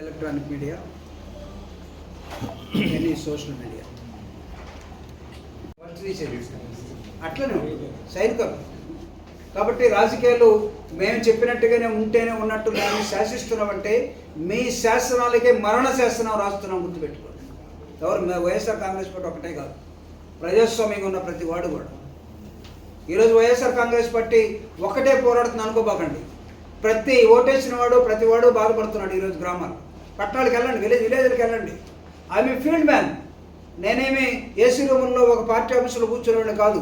Electronic media any social media అట్లనే సైనికం కాబట్టి రాజకీయాలు మేము చెప్పినట్టుగానే ఉంటేనే ఉన్నట్టు మేము శాసిస్తున్నామంటే మీ శాసనాలకే మరణ శాసనం రాస్తున్నాం గుర్తుపెట్టుకోండి. ఎవరు వైఎస్ఆర్ కాంగ్రెస్ పార్టీ ఒకటే కాదు. ప్రజాస్వామ్యంగా ఉన్న ప్రతి వాడు కూడా. ఈరోజు వైఎస్ఆర్ కాంగ్రెస్ పార్టీ ఒక్కటే పోరాడుతుంది అనుకోబాకండి. ప్రతి ఓటేసిన వాడు ప్రతి వాడు బాధపడుతున్నాడు ఈరోజు గ్రామాలు. పట్టణాలకు వెళ్ళండి విలేజ్ విలేజ్లకు వెళ్ళండి. ఐఎమ్ ఏ ఫీల్డ్ మ్యాన్ నేనేమి ఏసీ రూముల్లో ఒక పార్టీ ఆఫీసులో కూర్చునేవాడిని కాదు.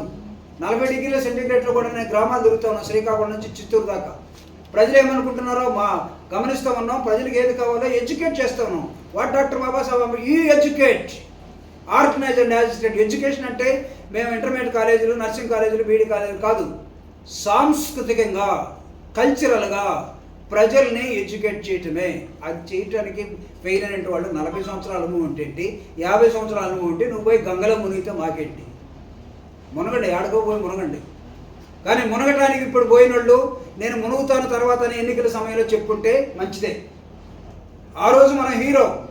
నలభై డిగ్రీల సెంటీగ్రేడ్లో కూడా నేను గ్రామాలు తిరుగుతా ఉన్నాను శ్రీకాకుళం నుంచి చిత్తూరు దాకా. ప్రజలు ఏమనుకుంటున్నారో మా గమనిస్తూ ఉన్నాం. ప్రజలకు ఏది కావాలో ఎడ్యుకేట్ చేస్తా ఉన్నాం. వాట్ డాక్టర్ బాబాసాహెబ్ ఈ educate. Organise and agitate education అంటే మేము ఇంటర్మీడియట్ కాలేజీలు నర్సింగ్ కాలేజీలు బీడీ కాలేజీలు కాదు. సాంస్కృతికంగా కల్చరల్గా ప్రజల్ని ఎడ్యుకేట్ చేయటమే. అది చేయటానికి ఫెయిల్ అయిన వాళ్ళు నలభై సంవత్సరాల అనుభవం ఉంటేంటి యాభై సంవత్సరాల అనుభవం ఉంటే నువ్వు పోయి గంగలో మునిగితే మాకేంటి? మునగండి ఆడకో పోయి మునగండి. కానీ మునగటానికి ఇప్పుడు పోయిన వాళ్ళు నేను మునుగుతాను తర్వాత అని ఎన్నికల సమయంలో చెప్పుకుంటే మంచిదే. ఆ రోజు మన హీరో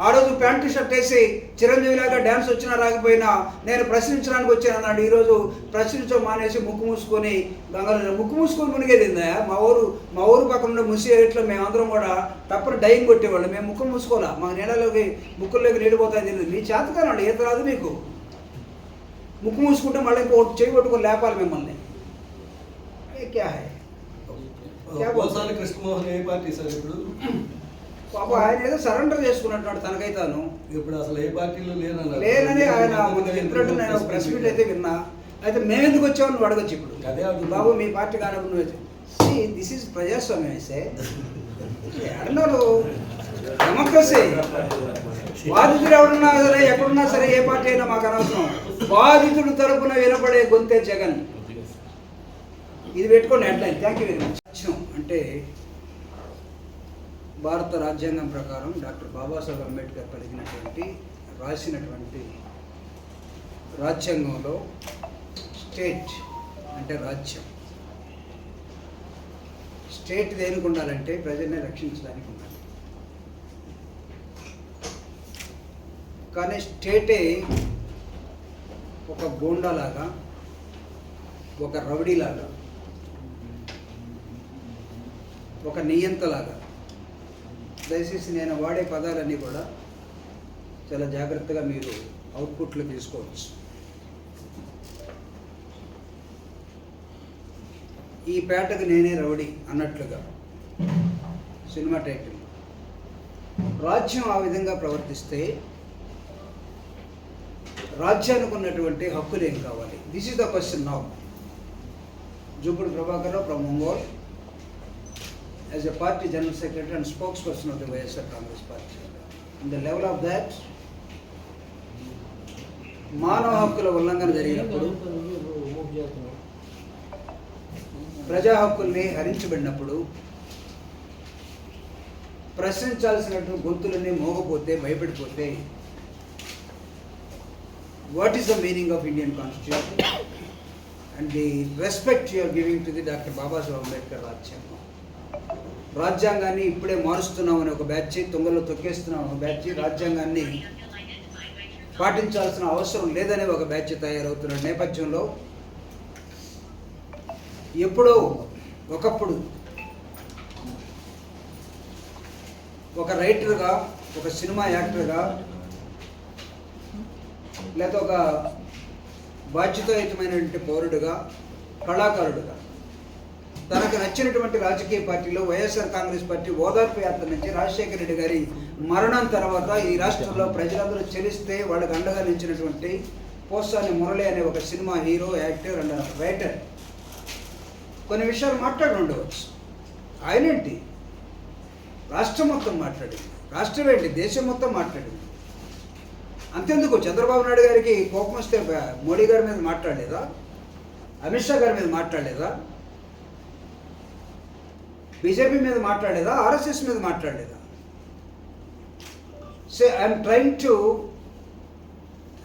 ఆ రోజు ప్యాంటు షర్ట్ వేసి చిరంజీవి లాగా డ్యాన్స్ వచ్చినా రాకపోయినా నేను ప్రశ్నించడానికి వచ్చాను అన్నాడు. ఈరోజు ప్రశ్నించడం మానేసి ముక్కు మూసుకొని గంగలో ముక్కు మూసుకొని మునిగేదిందా మా ఊరు మా ఊరు పక్కన ఉండే ముసిగేట్లో మేమందరం కూడా తప్పని డైన్ కొట్టేవాళ్ళు. మేము ముక్కు మూసుకోవాలా? మా నీళ్ళలోకి ముక్కుల్లోకి నీళ్ళు పోతాయి తెలియదు. మీ చేతకానండి ఈత రాదు మీకు. ముక్కు మూసుకుంటే మళ్ళీ ఇంకో చేయి కొట్టుకొని లేపాలి మిమ్మల్ని. క్యా హై? కృష్ణమోహన్ ఏ పార్టీ సార్ ఇప్పుడు? పాప ఆయన ఏదో సరెండర్ చేసుకున్నట్టు తనకైతాను ఇప్పుడు అసలు ఏ పార్టీలో లేనన్నారు? లేనని ఆయన మొన్న చెప్పినట్టు నేను ఒక ప్రెస్ మీట్ అయితే విన్నా. అయితే మేము ఎందుకు వచ్చామని నువ్వు అడగచ్చు ఇప్పుడు. అదే. బాబు మీ పార్టీ కానప్పుడు నువ్వు దిస్ ఈజ్ ప్రజాస్వామ్యం వేసే ఎడన్నారు డెమోక్రసీ బాధితుడు ఎవరున్నా సరే ఎక్కడున్నా సరే ఏ పార్టీ అయినా మాకు అనవసరం. బాధితుడు తరపున వినపడే గొంతే జగన్. ఇది పెట్టుకోండి headline thank you very much అంటే భారత రాజ్యాంగం ప్రకారం డాక్టర్ బాబాసాహెబ్ అంబేద్కర్ కలిగినటువంటి రాసినటువంటి రాజ్యాంగంలో స్టేట్ అంటే రాజ్యం. స్టేట్ దేనికి ఉండాలంటే ప్రజల్ని రక్షించడానికి ఉండాలి. కానీ స్టేటే ఒక గోండాలాగా ఒక రౌడీలాగా ఒక నియంతలాగా దయచేసి నేను వాడే పదాలన్నీ కూడా చాలా జాగ్రత్తగా మీరు అవుట్పుట్లు తీసుకోవచ్చు. ఈ పేటకు నేనే రౌడీ అన్నట్లుగా సినిమా టైటిల్. రాజ్యం ఆ విధంగా ప్రవర్తిస్తే రాజ్యానికి ఉన్నటువంటి హక్కులు ఏం కావాలి? This is the question now Jupudi Prabhakar Rao from Ongole as a party general secretary and spokesperson of the YSR Congress party in the level of that మానవ హక్కుల ఉల్లంఘన జరిగినప్పుడు ప్రజా హక్కుల్ని హరించబడినప్పుడు ప్రశ్నించాల్సినటువంటి గొంతులన్నీ మోగపోతే భయపడిపోతే what is the meaning of Indian constitution and the respect you're giving to the doctor Babasaheb Ambedkar రాజ్యాంగం రాజ్యాంగాన్ని ఇప్పుడే మారుస్తున్నామని ఒక బ్యాచ్ తొంగలో తొక్కేస్తున్నాం ఒక బ్యాచ్ రాజ్యాంగాన్ని పాటించాల్సిన అవసరం లేదనే ఒక బ్యాచ్ తయారవుతున్న నేపథ్యంలో ఎప్పుడో ఒకప్పుడు ఒక రైటర్గా ఒక సినిమా యాక్టర్గా లేకపోతే ఒక బాధ్యతాయుతమైనటువంటి పౌరుడుగా కళాకారుడుగా తనకు నచ్చినటువంటి రాజకీయ పార్టీలో వైఎస్ఆర్ కాంగ్రెస్ పార్టీ ఓదార్పు యాత్ర నుంచి రాజశేఖర రెడ్డి గారి మరణం తర్వాత ఈ రాష్ట్రంలో ప్రజలందరూ చెలిస్తే వాళ్ళకు అండగా నిలిచినటువంటి పోసాని మురళి అనే ఒక cinema hero actor and writer. కొన్ని విషయాలు మాట్లాడి ఉండవచ్చు. ఆయనేంటి రాష్ట్రం మొత్తం మాట్లాడింది. రాష్ట్రం ఏంటి? దేశం మొత్తం మాట్లాడింది. అంతెందుకు? చంద్రబాబు నాయుడు గారికి కోపం వస్తే మోడీ గారి మీద మాట్లాడలేదా? అమిత్ షా గారి మీద మాట్లాడలేదా? బీజేపీ మీద మాట్లాడలేదా ఆర్ఎస్ఎస్ మీద మాట్లాడలేదా say I'm trying to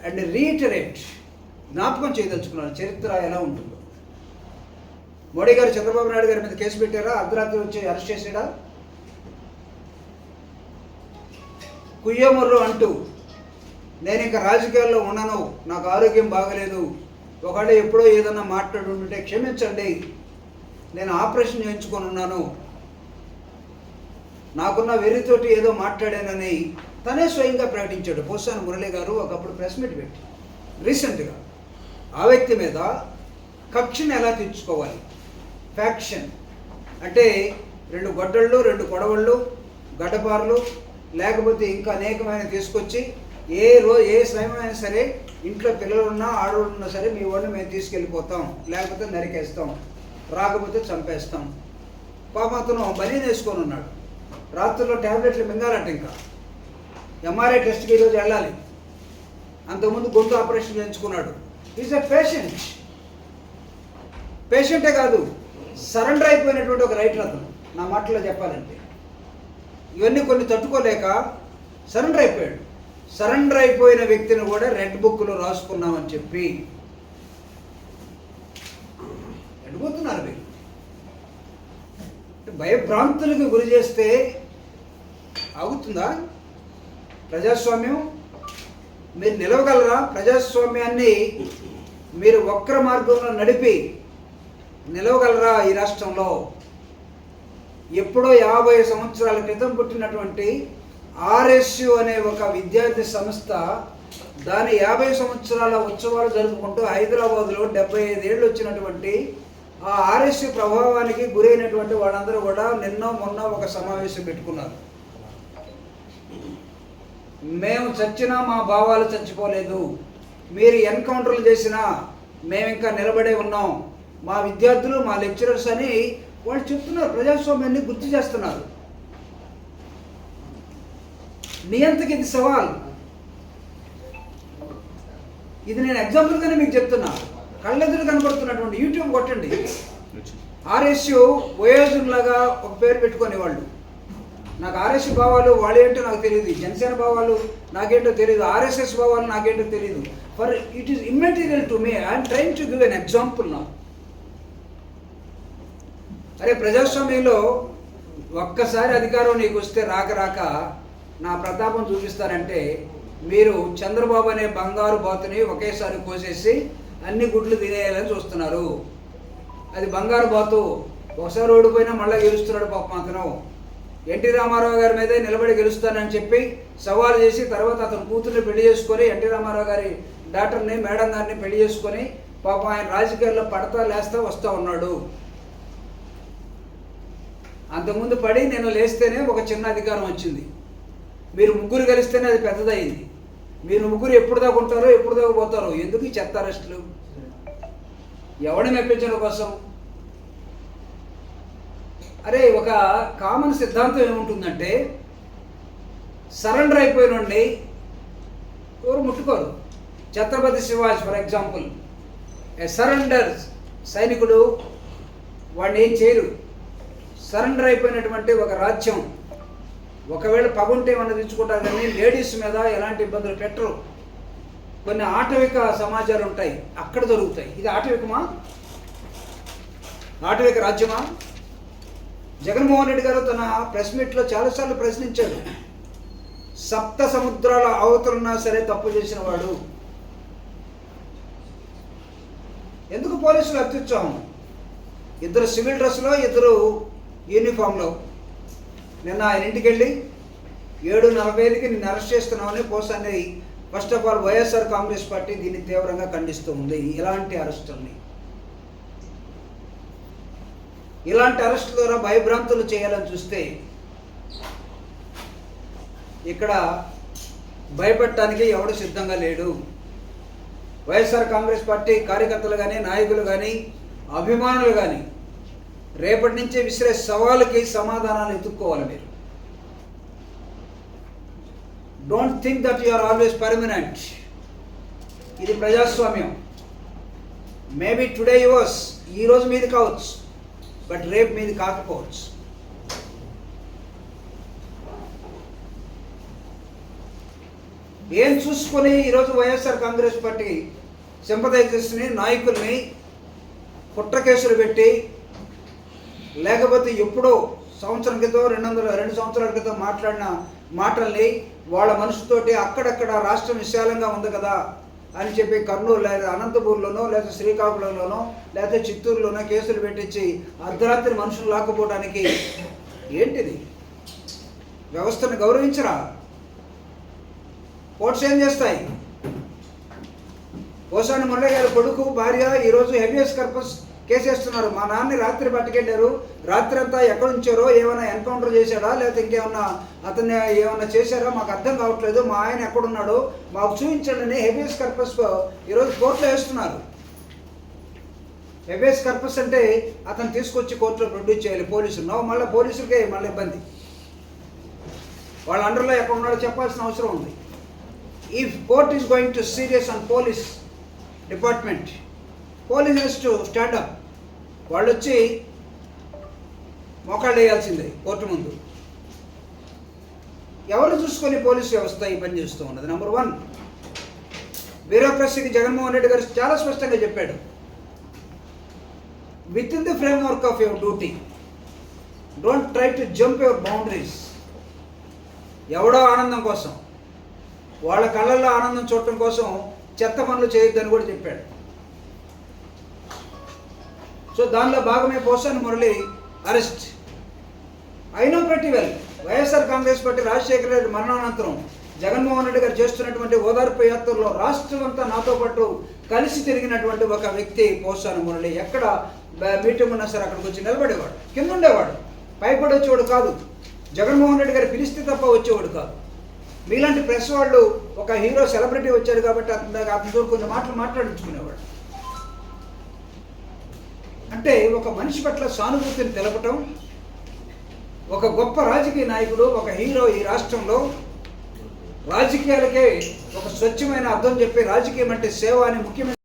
and reiterate జ్ఞాపకం చేయదలుచుకున్నాను చరిత్ర ఎలా ఉంటుందో. మోడీ గారు చంద్రబాబు నాయుడు గారి మీద కేసు పెట్టారా? అర్ధరాత్రి వచ్చి అరెస్ట్ చేసాడా కుయ్యమర్రు అంటూ నేను ఇంకా రాజకీయాల్లో ఉన్నాను నాకు ఆరోగ్యం బాగలేదు ఒకవేళ ఎప్పుడో ఏదన్నా మాట్లాడుంటే క్షమించండి నేను ఆపరేషన్ చేయించుకొని ఉన్నాను. నాకున్న వెర్రితోటి ఏదో మాట్లాడానని తనే స్వయంగా ప్రకటించాడు. పోసాని మురళి గారు ఒకప్పుడు ప్రెస్ మీట్ పెట్టి రీసెంట్గా ఆ వ్యక్తి మీద కక్షను ఎలా తీర్చుకోవాలి? ఫ్యాక్షన్. అంటే రెండు గొడ్డళ్ళు రెండు కొడవళ్ళు గడ్డపారలు లేకపోతే ఇంకా అనేకమైన తీసుకొచ్చి ఏ రో ఏ సమయమైనా సరే ఇంట్లో పిల్లలున్నా ఆడవాళ్ళు ఉన్నా సరే మీ వాడిని మేము తీసుకెళ్ళిపోతాం లేకపోతే నరికేస్తాం. రాకపోతే చంపేస్తాం. పాపం అతను బలి వేసుకొని ఉన్నాడు. రాత్రుల్లో ట్యాబ్లెట్లు మింగాలంట ఇంకా. ఎంఆర్ఐ టెస్ట్కి ఈరోజు వెళ్ళాలి. అంతకుముందు గొంతు ఆపరేషన్ చేయించుకున్నాడు. ఈజ్ ఎ పేషెంట్ పేషెంటే కాదు సరెండర్ అయిపోయినటువంటి ఒక రైటర్ అతను. నా మాటలో చెప్పాలంటే. ఇవన్నీ కొన్ని తట్టుకోలేక సరెండర్ అయిపోయాడు. సరెండర్ అయిపోయిన వ్యక్తిని కూడా రెడ్ బుక్లో రాసుకున్నామని చెప్పి ఎడిపోతున్నారు మీరు. భయభ్రాంతులకు గురి చేస్తే ఆగుతుందా? ప్రజాస్వామ్యం? మీరు నిలవగలరా? ప్రజాస్వామ్యాన్ని మీరు వక్ర మార్గంలో నడిపి నిలవగలరా ఈ రాష్ట్రంలో? ఎప్పుడో యాభై సంవత్సరాల క్రితం పుట్టినటువంటి ఆర్ఎస్యు అనే ఒక విద్యార్థి సంస్థ దాని యాభై సంవత్సరాల ఉత్సవాలు జరుపుకుంటూ హైదరాబాద్లో డెబ్బై ఐదేళ్ళు వచ్చినటువంటి ఆ ఆర్ఎస్ ప్రభావానికి గురైనటువంటి వాళ్ళందరూ కూడా నిన్న మొన్న ఒక సమావేశం పెట్టుకున్నారు. మేము చచ్చినా మా భావాలు చచ్చిపోలేదు. మీరు ఎన్కౌంటర్లు చేసినా మేము ఇంకా నిలబడే ఉన్నాం. మా విద్యార్థులు మా లెక్చరర్స్ అని వాళ్ళు చెప్తున్నారు. ప్రజాస్వామ్యాన్ని గుర్తు చేస్తున్నారు. నియంతకి ఇది సవాల్. ఇది నేను ఎగ్జాంపుల్గానే మీకు చెప్తున్నా. కళ్ళెదురు కనబడుతున్నటువంటి యూట్యూబ్ కొట్టండి. ఆర్ఎస్యు వయోజులాగా ఒక పేరు పెట్టుకునే వాళ్ళు నాకు ఆర్ఎస్యు భావాలు వాళ్ళు ఏంటో నాకు తెలియదు జనసేన భావాలు నాకేంటో తెలియదు ఆర్ఎస్ఎస్ భావాలు నాకేంటో తెలియదు for it is immaterial to me I'm trying to give an example నా అరే ప్రజాస్వామ్యంలో ఒక్కసారి అధికారం నీకు వస్తే రాక రాక నా ప్రతాపం చూపిస్తారంటే మీరు చంద్రబాబు అనే బంగారు బాతుని ఒకేసారి కోసేసి అన్ని గుడ్లు తినేయాలని చూస్తున్నారు. అది బంగారు బాతు. ఒకసారి ఓడిపోయినా మళ్ళీ గెలుస్తున్నాడు పాపం అతను. ఎన్టీ రామారావు గారి మీదే నిలబడి గెలుస్తానని చెప్పి సవాల్ చేసి తర్వాత అతను కూతుర్ని పెళ్ళి చేసుకొని ఎన్టీ రామారావు గారి డాక్టర్ని మేడం గారిని పెళ్ళి చేసుకొని పాపం ఆయన రాజకీయాల్లో పడతా లేస్తా వస్తూ ఉన్నాడు. అంతకుముందు పడి నేను లేస్తేనే ఒక చిన్న అధికారం వచ్చింది. మీరు ముగ్గురు కలిస్తేనే అది పెద్దదయింది. మీరు ముగ్గురు ఎప్పుడు దాకా ఉంటారో ఎప్పుడు దాకా పోతారో ఎందుకు ఈ చెత్త అరెస్టులు? ఎవడిని మెప్పించడం కోసం? అరే ఒక కామన్ సిద్ధాంతం ఏముంటుందంటే సరెండర్ అయిపోయినండి ఎవరు ముట్టుకోరు. Chhatrapati Shivaji for example a surrender సైనికుడు వాడిని ఏం చేయరు. సరెండర్ అయిపోయినటువంటి ఒక రాజ్యం ఒకవేళ పగుంటే ఏమన్నా తెచ్చుకుంటారు కానీ లేడీస్ మీద ఎలాంటి ఇబ్బందులు పెట్టరు. కొన్ని ఆటవిక సమాజాలు ఉంటాయి అక్కడ దొరుకుతాయి. ఇది ఆటవికమా? ఆటవిక రాజ్యమా? జగన్మోహన్ రెడ్డి గారు తన ప్రెస్ మీట్లో చాలాసార్లు ప్రశ్నించాడు సప్త సముద్రాల అవతలున్నా సరే తప్పు చేసిన వాడు. ఎందుకు పోలీసులు అత్యుత్సాహం? ఇద్దరు సివిల్ డ్రెస్లో ఇద్దరు యూనిఫామ్లో నిన్న ఆయన ఇంటికి వెళ్ళి ఏడు నలభై ఐదుకి నిన్ను అరెస్ట్ చేస్తున్నామని పోసాన్ని first of all YSR Congress party దీన్ని తీవ్రంగా ఖండిస్తూ ఉంది ఇలాంటి అరెస్టుల్ని. ఇలాంటి అరెస్టుల ద్వారా భయభ్రాంతులు చేయాలని చూస్తే ఇక్కడ భయపెట్టడానికి ఎవడు సిద్ధంగా లేడు. వైఎస్ఆర్ కాంగ్రెస్ పార్టీ కార్యకర్తలు కానీ నాయకులు కానీ అభిమానులు కానీ రేపటి నుంచే విసిరే సవాలుకి సమాధానాలు ఎత్తుక్కోవాలి మీరు. Don't think that you are always permanent ఇది ప్రజాస్వామ్యం. మేబీ టుడే యువర్స్ ఈ రోజు మీది కావచ్చు. బట్ రేపు మీది కాకపోవచ్చు. ఏం చూసుకొని ఈరోజు వైఎస్ఆర్ కాంగ్రెస్ పార్టీ సింపథైజర్స్ని నాయకుల్ని కుట్ర కేసులు పెట్టి లేకపోతే ఎప్పుడో సంవత్సరం క్రితం రెండు వందల రెండు సంవత్సరాల క్రితం మాట్లాడిన మాటల్ని వాళ్ళ మనసుతోటి అక్కడక్కడ రాష్ట్రం విశాలంగా ఉంది కదా అని చెప్పి కర్నూలు లేదా అనంతపూర్లోనో లేదా శ్రీకాకుళంలోనో లేదా చిత్తూరులోనో కేసులు పెట్టించి అర్ధరాత్రి మనుషులు లాక్కుపోవడానికి ఏంటిది? వ్యవస్థను గౌరవించరా? కోర్ట్స్ ఏం చేస్తాయి? పోసాని మురళి గారి కొడుకు భార్య ఈరోజు హెవియస్ కర్పస్ కేసేస్తున్నారు. మా నాన్నని రాత్రి పట్టుకెళ్ళారు. రాత్రి అంతా ఎక్కడ ఉంచారో ఏమైనా ఎన్కౌంటర్ చేశాడా లేకపోతే ఇంకేమన్నా అతన్ని ఏమైనా చేశారా మాకు అర్థం కావట్లేదు. మా ఆయన ఎక్కడున్నాడో మాకు చూపించండి హెబియస్ కర్పస్ ఈరోజు కోర్టులో వేస్తున్నారు. హెబియస్ కర్పస్ అంటే అతను తీసుకొచ్చి కోర్టులో ప్రొడ్యూస్ చేయాలి. పోలీసులు. నో మళ్ళీ పోలీసులకే మళ్ళీ ఇబ్బంది. వాళ్ళ అండర్లో ఎక్కడ ఉన్నాడో చెప్పాల్సిన అవసరం ఉంది. If court is going to serious on police department police has to stand up వాళ్ళు వచ్చి మోకాళ్ళు వేయాల్సిందే కోర్టు ముందు. ఎవరు చూసుకొని పోలీస్ వ్యవస్థ ఈ పని చేస్తూ ఉన్నది? నెంబర్ వన్ బ్యూరోక్రసీకి జగన్మోహన్ రెడ్డి గారు చాలా స్పష్టంగా చెప్పాడు. Within the framework of your duty don't try to jump your boundaries ఎవడో ఆనందం కోసం వాళ్ళ కళ్ళల్లో ఆనందం చూడటం కోసం చెత్త పనులు చేయొద్దని కూడా చెప్పాడు. సో దానిలో భాగమే పోసాని మురళి అరెస్ట్. ఐ ప్రతి well YSR Congress party Rajasekhara Reddy మరణానంతరం జగన్మోహన్ రెడ్డి గారు చేస్తున్నటువంటి ఓదార్పు యాత్రలో రాష్ట్రం అంతా నాతో పాటు కలిసి తిరిగినటువంటి ఒక వ్యక్తి పోసాని మురళి. ఎక్కడ మీటింగ్ ఉన్నా సరే అక్కడికి వచ్చి నిలబడేవాడు. కింద ఉండేవాడు. పైపడి వచ్చేవాడు కాదు. జగన్మోహన్ రెడ్డి గారు పిలిస్తే తప్ప వచ్చేవాడు కాదు. మీలాంటి ప్రెస్ వాళ్ళు ఒక హీరో సెలబ్రిటీ వచ్చాడు కాబట్టి అతని దగ్గర అతనితో కొన్ని మాటలు మాట్లాడించుకునేవాడు. అంటే ఒక మనిషి పట్ల సానుభూతిని తెలపటం ఒక గొప్ప రాజకీయ నాయకుడు ఒక హీరో ఈ రాష్ట్రంలో రాజకీయాలకే ఒక స్వచ్ఛమైన అర్థం చెప్పి రాజకీయం అంటే సేవ అని ముఖ్యమైన